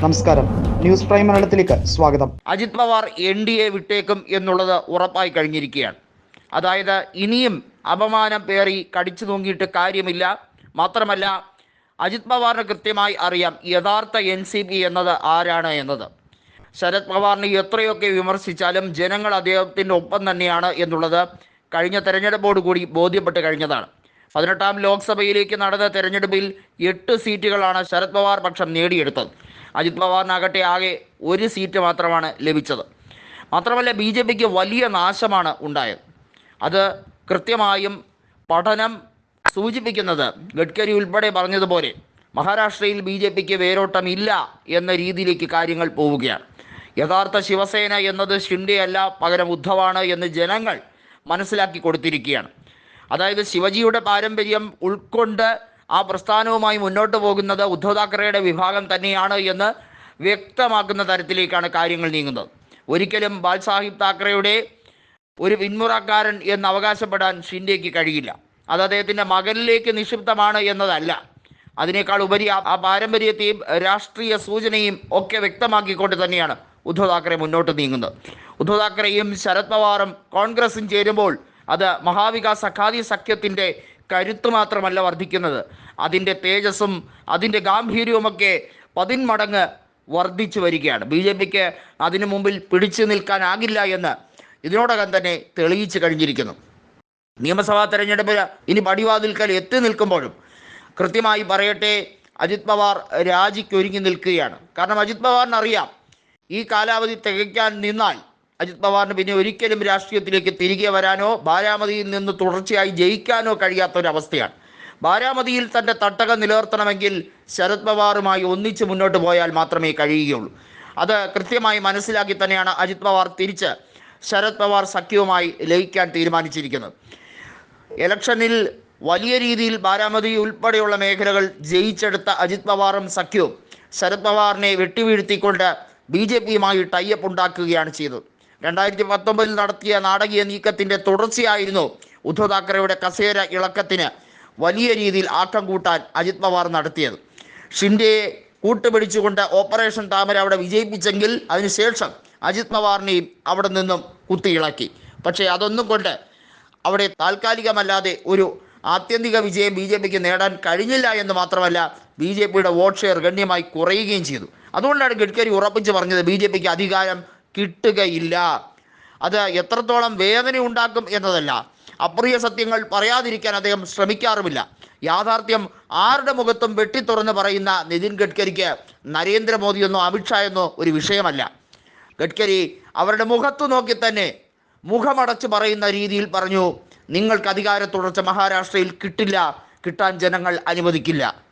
നമസ്കാരം. News prime മലയാളത്തിലേക്ക് സ്വാഗതം. Ajit Pawar N D A വിട്ടേക്കും എന്നുള്ളത് ഉറപ്പായി കഴിഞ്ഞിരിക്കുകയാണ്. അതായത് ഇനിയും അപമാനം പേറി കടിച്ചു തൂങ്ങിയിട്ട് കാര്യമില്ല. മാത്രമല്ല അജിത് പവാറിന് കൃത്യമായി അറിയാം യഥാർത്ഥ എൻ സി പി എന്നത് ആരാണ് എന്നത്. ശരത് പവാറിനെ എത്രയൊക്കെ വിമർശിച്ചാലും ജനങ്ങൾ അദ്ദേഹത്തിന്റെ ഒപ്പം തന്നെയാണ് എന്നുള്ളത് കഴിഞ്ഞ തെരഞ്ഞെടുപ്പോട് കൂടി ബോധ്യപ്പെട്ട് കഴിഞ്ഞതാണ്. പതിനെട്ടാം ലോക്സഭയിലേക്ക് നടന്ന തെരഞ്ഞെടുപ്പിൽ എട്ട് സീറ്റുകളാണ് ശരത് പവാർ പക്ഷം നേടിയെടുത്തത്. അജിത് പവാറിനാകട്ടെ ആകെ ഒരു സീറ്റ് മാത്രമാണ് ലഭിച്ചത്. മാത്രമല്ല ബി ജെ പിക്ക് വലിയ നാശമാണ് ഉണ്ടായത്. അത് കൃത്യമായും പഠനം സൂചിപ്പിക്കുന്നത് ഗഡ്കരി ഉൾപ്പെടെ പറഞ്ഞതുപോലെ മഹാരാഷ്ട്രയിൽ ബി ജെ പിക്ക് വേരോട്ടമില്ല എന്ന രീതിയിലേക്ക് കാര്യങ്ങൾ പോവുകയാണ്. യഥാർത്ഥ ശിവസേന എന്നത് ഷിൻഡെയല്ല പകരം ഉദ്ധവാണ് എന്ന് ജനങ്ങൾ മനസ്സിലാക്കി കൊടുത്തിരിക്കുകയാണ്. അതായത് ശിവജിയുടെ പാരമ്പര്യം ഉൾക്കൊണ്ട് ആ പ്രസ്ഥാനവുമായി മുന്നോട്ട് പോകുന്നത് ഉദ്ധവ് താക്കറെയുടെ വിഭാഗം തന്നെയാണ് എന്ന് വ്യക്തമാക്കുന്ന തരത്തിലേക്കാണ് കാര്യങ്ങൾ നീങ്ങുന്നത്. ഒരിക്കലും ബാൽ സാഹിബ് താക്കറയുടെ ഒരു പിന്മുറക്കാരൻ എന്ന് അവകാശപ്പെടാൻ ഷിൻഡേക്ക് കഴിയില്ല. അത് അദ്ദേഹത്തിന്റെ മകനിലേക്ക് നിക്ഷിപ്തമാണ് എന്നതല്ല. അതിനേക്കാൾ ഉപരി ആ പാരമ്പര്യത്തെയും രാഷ്ട്രീയ സൂചനയും ഒക്കെ വ്യക്തമാക്കിക്കൊണ്ട് തന്നെയാണ് ഉദ്ധവ് താക്കറെ മുന്നോട്ട് നീങ്ങുന്നത്. ഉദ്ധവ് താക്കറെയും ശരത് പവാറും കോൺഗ്രസും ചേരുമ്പോൾ അത് മഹാവികാസ് അഖാദി സഖ്യത്തിന്റെ കരുത്ത് മാത്രമല്ല വർദ്ധിക്കുന്നത്. അതിന്റെ തേജസ്സും അതിന്റെ ഗാംഭീര്യവുമൊക്കെ പതിന്മടങ്ങ് വർദ്ധിച്ചു വരികയാണ്. ബി ജെ പിക്ക് അതിനു മുമ്പിൽ പിടിച്ചു നിൽക്കാനാകില്ല എന്ന് ഇതിനോടകം തന്നെ തെളിയിച്ചു കഴിഞ്ഞിരിക്കുന്നു. നിയമസഭാ തെരഞ്ഞെടുപ്പിൽ ഇനി പടിവാതിൽക്കൽ എത്തി നിൽക്കുമ്പോഴും കൃത്യമായി പറയട്ടെ അജിത് പവാർ രാജിക്കൊരുങ്ങി നിൽക്കുകയാണ്. കാരണം അജിത് പവാറിനറിയാം ഈ കാലാവധി തികയ്ക്കാൻ നിന്നാൽ അജിത് പവാറിന് പിന്നെ ഒരിക്കലും രാഷ്ട്രീയത്തിലേക്ക് തിരികെ വരാനോ ബാരാമതിയിൽ നിന്ന് തുടർച്ചയായി ജയിക്കാനോ കഴിയാത്ത ഒരവസ്ഥയാണ് ബാരാമതിയിൽ തന്റെ തട്ടകം നിലനിർത്തണമെങ്കിൽ ശരത് പവാറുമായി ഒന്നിച്ച് മുന്നോട്ട് പോയാൽ മാത്രമേ കഴിയുകയുള്ളൂ. അത് കൃത്യമായി മനസ്സിലാക്കി തന്നെയാണ് അജിത് പവാർ തിരിച്ച് ശരത് പവാർ സഖ്യവുമായി ലയിക്കാൻ തീരുമാനിച്ചിരിക്കുന്നത്. ഇലക്ഷനിൽ വലിയ രീതിയിൽ ബാരാമതി ഉൾപ്പെടെയുള്ള മേഖലകൾ ജയിച്ചെടുത്ത അജിത് പവാറും സഖ്യവും ശരത് പവാറിനെ വെട്ടിവീഴ്ത്തിക്കൊണ്ട് ബി ജെ പിയുമായി ടൈപ്പ് ഉണ്ടാക്കുകയാണ് ചെയ്തത്. രണ്ടായിരത്തി പത്തൊമ്പതിൽ നടത്തിയ നാടകീയ നീക്കത്തിന്റെ തുടർച്ചയായിരുന്നു ഉദ്ധവ് താക്കറെയുടെ കസേര ഇളക്കത്തിന് വലിയ രീതിയിൽ ആക്കം കൂട്ടാൻ അജിത് പവാർ നടത്തിയത്. ഷിൻഡെയെ കൂട്ടുപിടിച്ചുകൊണ്ട് ഓപ്പറേഷൻ താമര അവിടെ വിജയിപ്പിച്ചെങ്കിൽ അതിനുശേഷം അജിത് പവാറിനെയും അവിടെ നിന്നും കുത്തിയിളക്കി. പക്ഷേ അതൊന്നും കൊണ്ട് അവിടെ താൽക്കാലികമല്ലാതെ ഒരു ആത്യന്തിക വിജയം ബി ജെ പിക്ക് നേടാൻ കഴിഞ്ഞില്ല എന്ന് മാത്രമല്ല ബി ജെ പിയുടെ വോട്ട് ഷെയർ ഗണ്യമായി കുറയുകയും ചെയ്തു. അതുകൊണ്ടാണ് ഗഡ്കരി ഉറപ്പിച്ച് പറഞ്ഞത് ബി ജെ പിക്ക് അധികാരം കിട്ടുകയില്ല. അത് എത്രത്തോളം വേദന ഉണ്ടാക്കും എന്നതല്ല. അപ്രിയ സത്യങ്ങൾ പറയാതിരിക്കാൻ അദ്ദേഹം ശ്രമിക്കാറുമില്ല. യാഥാർത്ഥ്യം ആരുടെ മുഖത്തും വെട്ടിത്തുറന്ന് പറയുന്ന നിതിൻ ഗഡ്കരിക്ക് നരേന്ദ്രമോദിയെന്നോ അമിത്ഷായെന്നോ ഒരു വിഷയമല്ല. ഗഡ്കരി അവരുടെ മുഖത്തു നോക്കി തന്നെ മുഖമടച്ച് പറയുന്ന രീതിയിൽ പറഞ്ഞു നിങ്ങൾക്ക് അധികാര തുടർച്ച മഹാരാഷ്ട്രയിൽ കിട്ടില്ല. കിട്ടാൻ ജനങ്ങൾ അനുവദിക്കില്ല.